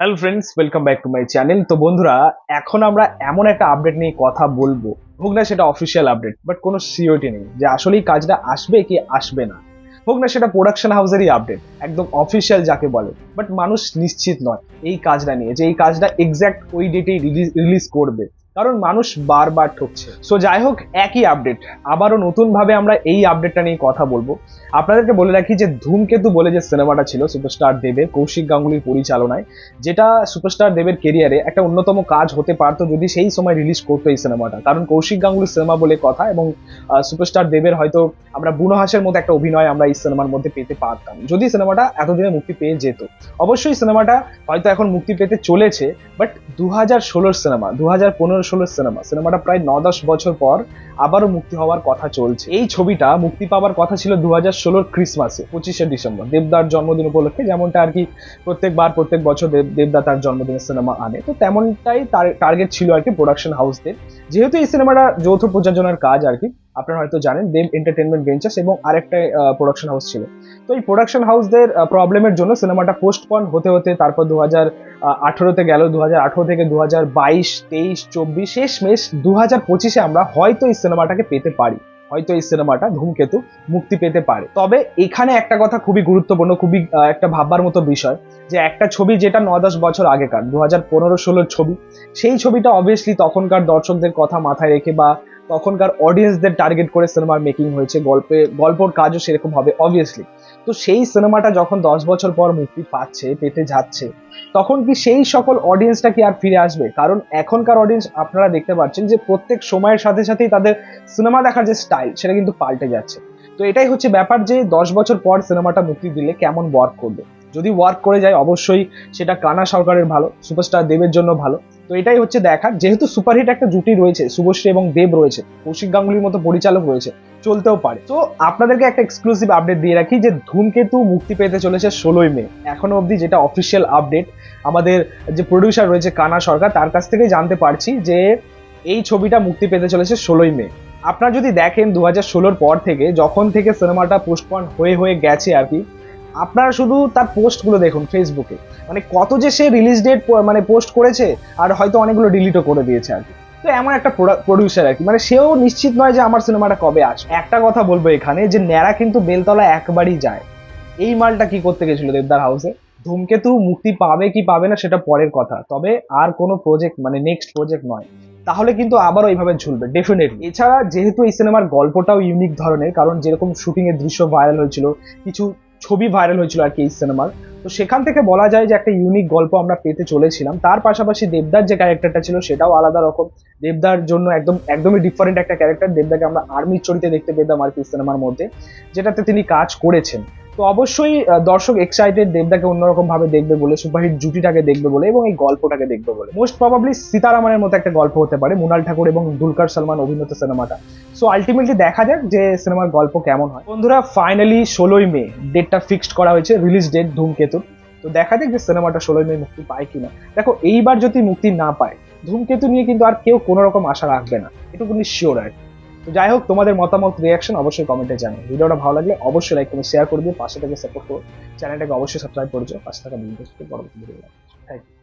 Hello friends welcome back to my channel তো বন্ধুরা, এখন আমরা এমন একটা আপডেট নিয়ে কথা বলব। হোক না সেটা অফিসিয়াল আপডেট বাট কোনো সিওরিটি নেই, যে আসলেই কাজটা আসবে কি আসবে না। হোক না সেটা প্রোডাকশন হাউসেরই আপডেট একদম অফিসিয়াল যাকে বলে। বাট মানুষ নিশ্চিত নয় এই কাজটা নিয়ে, যে এই কাজটা এক্স্যাক্ট ওই ডেটেই রিলিজ করবে। কারণ মানুষ বারবার ঠকছে। সো যাই হোক, একই আপডেট আবারও নতুনভাবে আমরা এই আপডেটটা নিয়ে কথা বলব। আপনাদেরকে বলে রাখি যে ধূমকেতু বলে যে সিনেমাটা ছিল সুপারস্টার দেবের কৌশিক গাঙ্গুলির পরিচালনায়, যেটা সুপারস্টার দেবের কেরিয়ারে একটা অন্যতম কাজ হতে পারতো যদি সেই সময় রিলিজ করতো এই সিনেমাটা। কারণ কৌশিক গাঙ্গুলির সিনেমা বলে কথা এবং সুপারস্টার দেবের হয়তো আমরা বুনোহাসের মতো একটা অভিনয় আমরা এই সিনেমার মধ্যে পেতে পারতাম। যদি সিনেমাটা এতদিনে মুক্তি পেয়ে যেত। অবশ্যই সিনেমাটা হয়তো এখন মুক্তি পেতে চলেছে বাট দু হাজার ষোলোর সিনেমা দু হাজার পনেরো ষোলোর সিনেমা সিনেমাটা প্রায় ন দশ বছর পর আবারও মুক্তি হওয়ার কথা চলছে। এই ছবিটা মুক্তি পাওয়ার কথা ছিল দু হাজার ষোলোর ক্রিসমাসে, পঁচিশে ডিসেম্বর, দেবদার জন্মদিন উপলক্ষে, যেমনটা আর কি প্রত্যেকবার, প্রত্যেক বছর দেব- দেবদা তার জন্মদিনের সিনেমা আনে। তো তেমনটাই তার টার্গেট ছিল আর কি প্রোডাকশন হাউসদের যেহেতু এই সিনেমাটা যৌথ প্রযোজনার কাজ আর কি আপনারা হয়তো জানেন, দেব এন্টারটেনমেন্ট ভেঞ্চার্স এবং আরেকটা প্রোডাকশন হাউস ছিল। তো এই প্রোডাকশন হাউসদের প্রবলেমের জন্য সিনেমাটা পোস্টপন হতে হতে তারপর দু হাজার আঠারোতে গেল দু আঠারো থেকে দু হাজার বাইশ, তেইশ, চব্বিশ শেষ মেশ দু হাজার পঁচিশে আমরা হয়তো এই সিনেমাটাকে পেতে পারি। হয়তো এই সিনেমাটা ধূমকেতু মুক্তি পেতে পারে। তবে এখানে একটা কথা খুবই গুরুত্বপূর্ণ, খুবই একটা ভাববার মতো বিষয়, যে একটা ছবি যেটা ন দশ বছর আগেকার দু হাজার পনেরো ষোলোর ছবি, সেই ছবিটা অবভিয়াসলি তখনকার দর্শকদের কথা মাথায় রেখে বা তখনকার অডিয়েন্সদের টার্গেট করে সিনেমার মেকিং হয়েছে, গল্পে, গল্পর কাজও সেরকম হবে অবভিয়াসলি তো সেই সিনেমাটা যখন দশ বছর পর মুক্তি পাচ্ছে, পেতে যাচ্ছে, তখন কি সেই সকল অডিয়েন্সটা কি আর ফিরে আসবে? কারণ এখনকার অডিয়েন্স আপনারা দেখতে পাচ্ছেন যে প্রত্যেক সময়ের সাথে সাথেই তাদের সিনেমা দেখার যে স্টাইল সেটা কিন্তু পাল্টে যাচ্ছে। তো এটাই হচ্ছে ব্যাপার যে দশ বছর পর সিনেমাটা মুক্তি দিলে কেমন ওয়ার্ক করবে। যদি ওয়ার্ক করে যায়, অবশ্যই সেটা কানা সরকারের ভালো সুপারস্টার দেবের জন্য ভালো। তো এটাই হচ্ছে দেখার যেহেতু সুপারহিট একটা জুটি রয়েছে, শুভশ্রী এবং দেব রয়েছে, কৌশিক গাঙ্গুলির মতো পরিচালক রয়েছে, চলতেও পারে। তো আপনাদেরকে একটা এক্সক্লুসিভ আপডেট দিয়ে রাখি যে ধূমকেতু মুক্তি পেতে চলেছে ষোলোই মে। এখনও অবধি যেটা অফিসিয়াল আপডেট আমাদের যে প্রডিউসার রয়েছে কানা সরকার, তার কাছ থেকে জানতে পারছি যে এই ছবিটা মুক্তি পেতে চলেছে ষোলোই মে। আপনারা যদি দেখেন দু হাজার ষোলোর পর থেকে, যখন থেকে সিনেমাটা পোস্টপন হয়ে হয়ে গেছে আর কি আপনারা শুধু তার পোস্টগুলো দেখুন ফেসবুকে মানে কত যে সে রিলিজ ডেট মানে পোস্ট করেছে, আর হয়তো অনেকগুলো ডিলিটও করে দিয়েছে আর কি। তো এমন একটা প্রডিউসার আর কি। মানে সেও নিশ্চিত নয় যে আমার সিনেমাটা কবে আসবে। একটা কথা বলব এখানে যে ন্যাড়া কিন্তু বেলতলা একবারই যায়। এই মালটা কি করতে গেছিল দেবদার হাউসে ধূমকেতু মুক্তি পাবে কি পাবে না সেটা পরের কথা। তবে আর কোনো প্রজেক্ট মানে নেক্সট প্রজেক্ট নয়। তাহলে কিন্তু আবারও এইভাবে ঝুলবে ডেফিনেটলি এছাড়া যেহেতু এই সিনেমার গল্পটাও ইউনিক ধরনের, কারণ যেরকম শুটিং এর দৃশ্য ভাইরাল হয়েছিল, কিছু ছবি ভাইরাল হয়েছিল আর কি এই সিনেমার তো সেখান থেকে বলা যায় যে একটা ইউনিক গল্প আমরা পেতে চলেছিলাম। তার পাশাপাশি দেবদার যে ক্যারেক্টারটা ছিল, সেটাও আলাদা রকম। দেবদার জন্য একদম, একদমই ডিফারেন্ট একটা ক্যারেক্টার দেবদাকে আমরা আর্মির চরিত্রে দেখতে পেতাম আর কি সিনেমার মধ্যে, যেটাতে তিনি কাজ করেছেন। তো অবশ্যই দর্শক এক্সাইটেড দেবদাকে অন্যরকম ভাবে দেখবে বলে, সুপারহিট জুটিটাকে দেখবে বলে এবং এই গল্পটাকে দেখবে বলে। মোস্ট প্রবাবলি সীতারামনের মতো একটা গল্প হতে পারে, মুনাল ঠাকুর এবং দুলকার সালমান অভিনীত সিনেমাটা। সো আলটিমেটলি দেখা যাক যে সিনেমার গল্প কেমন হয়। বন্ধুরা ফাইনালি ষোলোই মে ডেটটা ফিক্সড করা হয়েছে রিলিজ ডেট ধূমকেতু তো দেখা যাক যে সিনেমাটা ষোলোই মে মুক্তি পায় কিনা। দেখো, এইবার যদি মুক্তি না পায়, ধূমকেতু নিয়ে কিন্তু আর কেউ কোনো রকম আশা রাখবে না। এটুকুনি শিওর আর। তো যাই হোক, তোমাদের মতামত রিয়াকশন অবশ্যই কমেন্টে জানো ভিডিওটা ভালো লাগলে অবশ্যই লাইক করে শেয়ার করে দিও পাশে থেকে সাপোর্ট করো। চ্যানেলটাকে অবশ্যই সাবস্ক্রাইব করে দিও, পাশে থাকা বিল থ্যাংক ইউ